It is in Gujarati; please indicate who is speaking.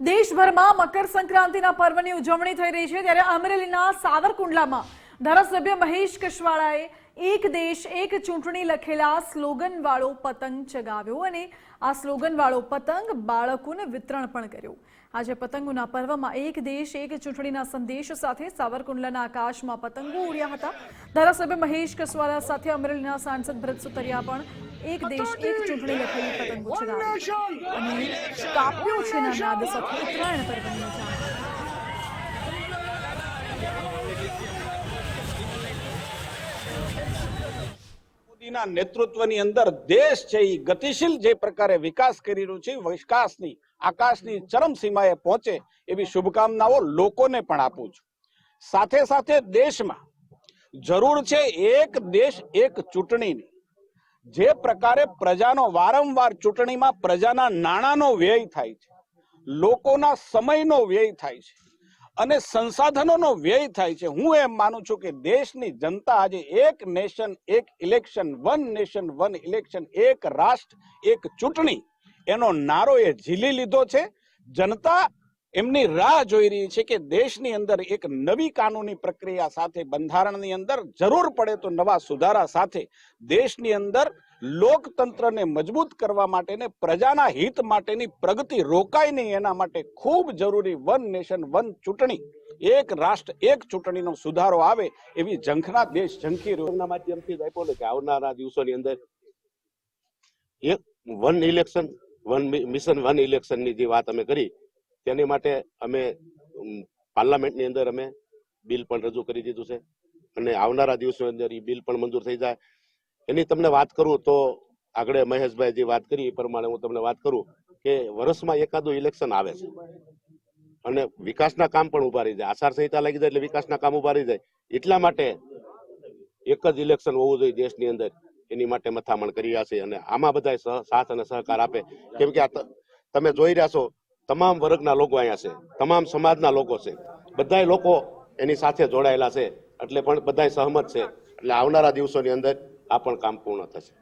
Speaker 1: દેશભરમાં મકર સંક્રાંતિના પર્વની ઉજવણી થઈ રહી છે ત્યારે અમરેલીના સાવરકુંડલામાં ધારાસભ્ય મહેશ કશવાળાએ એક દેશ એક ચૂંટણી લખેલા સ્લોગન વાળો પતંગ ચગાવ્યો અને આ સ્લોગન વાળો પતંગ બાળકોને વિતરણ પણ કર્યું. આજે પતંગોના પર્વમાં એક દેશ એક ચૂંટણીના સંદેશ સાથે સાવરકુંડલાના આકાશમાં પતંગો ઉડ્યા હતા. ધારાસભ્ય મહેશ કસવાલા સાથે અમરેલીના સાંસદ ભરત સુતરિયા પણ એક દેશ એક ચૂંટણી લખેલી પતંગ અને કાપ્યો છે ના નાદ સાથે ઉત્તરાયણ પર્વની
Speaker 2: મોદીના નેતૃત્વની અંદર દેશ છે એ ગતિશીલ જે પ્રકારે વિકાસ કરી રહ્યું છે વિકાસની આકાશની ચરમ સીમાએ પહોંચે એવી શુભકામનાઓ લોકોને પણ આપું છું. સાથે સાથે દેશમાં જરૂર છે એક દેશ એક ચૂંટણીની. જે પ્રકારે પ્રજાનો વારંવાર ચૂંટણીમાં પ્રજાના નાણાંનો વ્યય થાય છે, લોકોના સમયનો વ્યય થાય છે અને સંસાધનોનો વ્યય થાય છે. હું એમ માનું છું કે દેશની જનતા આજે એક નેશન, એક election, one nation, one election, એક રાષ્ટ્ર, એક ચૂંટણી એનો નારો એ ઝીલી લીધો છે. જનતા એમની રાહ જોઈ રહી છે કે દેશની અંદર એક નવી કાનૂની પ્રક્રિયા સાથે, બંધારણની અંદર જરૂર પડે તો નવા સુધારા સાથે દેશની અંદર લોકતંત્રને મજબૂત કરવા માટે ને પ્રજાના હિત માટેની પ્રગતિ રોકાય નહીં એના માટે ખૂબ જરૂરી વન નેશન, વન ચૂંટણી, એક રાષ્ટ્ર, એક ચૂંટણીનો સુધારો આવે એવી ઝંખના દેશ ઝંખી રહ્યો.
Speaker 3: માધ્યમથી જ આપ્યો કે આવનારા દિવસોની અંદર એક one election, one mission one ઇલેક્શનની જે વાત અમે કરી તેની માટે અમે પાર્લામેન્ટની અંદર અમે બિલ પણ રજૂ કરી દીધું છે. અને આવનારા દિવસોની અંદર એ બિલ પણ મંજૂર થઈ જાય. એની તમને વાત કરું તો આગળ મહેશભાઈ જે વાત કરી એ પ્રમાણે હું તમને વાત કરું કે વર્ષમાં એકાદું ઇલેક્શન આવે છે. અને વિકાસના કામ પણ ઊભા રહી જાય. આચારસંહિતા લાગી જાય એટલે વિકાસના કામ ઊભા રહી જાય. એટલા માટે એક જ ઇલેક્શન હોવું જોઈએ દેશની અંદર. એની માટે મથામણ કરી રહ્યા છે અને આમાં બધા સાથ અને સહકાર આપે. કેમ કે તમે જોઈ રહ્યા છો તમામ વર્ગના લોકો અહીંયા છે, તમામ સમાજના લોકો છે. બધાય લોકો એની સાથે જોડાયેલા છે, એટલે પણ બધાય સહમત છે. એટલે આવનારા દિવસોની અંદર આ પણ કામ પૂર્ણ થશે.